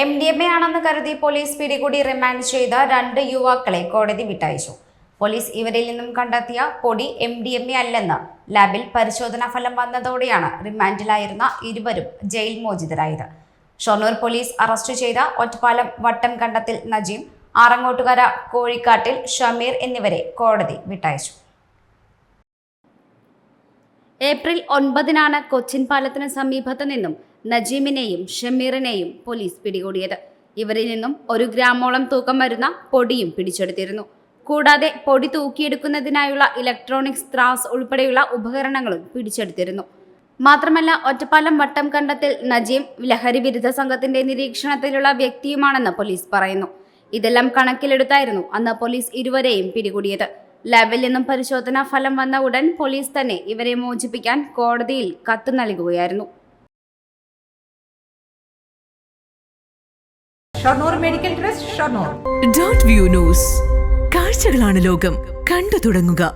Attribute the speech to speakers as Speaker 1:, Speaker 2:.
Speaker 1: M D M A ആണെന്ന് കരുതി police പിടികൂടി റിമാൻഡ് ചെയ്ത രണ്ട് യുവാക്കളെ കോടതി വിട്ടയച്ചു. പോലീസ് ഇവരിൽ നിന്നും കണ്ടെത്തിയ പൊടി എം ഡി എം എ അല്ലെന്ന് ലാബിൽ പരിശോധനാ ഫലം വന്നതോടെയാണ് റിമാൻഡിലായിരുന്ന ഇരുവരും ജയിൽ മോചിതരായത്. ഷൊർണൂർ പോലീസ് അറസ്റ്റ് ചെയ്ത ഒറ്റപ്പാലം വട്ടം കണ്ടത്തിൽ നജീം ആറങ്ങോട്ടുകര കോഴിക്കാട്ടിൽ ഷമീർ എന്നിവരെ കോടതി വിട്ടയച്ചു. ഏപ്രിൽ ഒൻപതിനാണ് കൊച്ചിൻ പാലത്തിന് സമീപത്ത് നിന്നും നജീമിനെയും ഷമീറിനെയും പോലീസ് പിടികൂടിയത്. ഇവരിൽ നിന്നും ഒരു ഗ്രാമോളം തൂക്കം വരുന്ന പൊടിയും പിടിച്ചെടുത്തിരുന്നു. കൂടാതെ പൊടി തൂക്കിയെടുക്കുന്നതിനായുള്ള ഇലക്ട്രോണിക്സ് ത്രാസ് ഉൾപ്പെടെയുള്ള ഉപകരണങ്ങളും പിടിച്ചെടുത്തിരുന്നു. മാത്രമല്ല ഒറ്റപ്പാലം വട്ടം കണ്ടത്തിൽ നജീം ലഹരി വിരുദ്ധ സംഘത്തിന്റെ നിരീക്ഷണത്തിലുള്ള വ്യക്തിയുമാണെന്ന് പോലീസ് പറയുന്നു. ഇതെല്ലാം കണക്കിലെടുത്തായിരുന്നു അന്ന് പോലീസ് ഇരുവരെയും പിടികൂടിയത്. ലാബിൽ നിന്നും പരിശോധനാ ഫലം വന്ന ഉടൻ പോലീസ് തന്നെ ഇവരെ മോചിപ്പിക്കാൻ കോടതിയിൽ കത്ത് നൽകുകയായിരുന്നു.
Speaker 2: Shoranur medical trust Shoranur.
Speaker 3: Dot view news. കാഴ്ചകളാണ് ലോകം. കണ്ടു തുടങ്ങുക.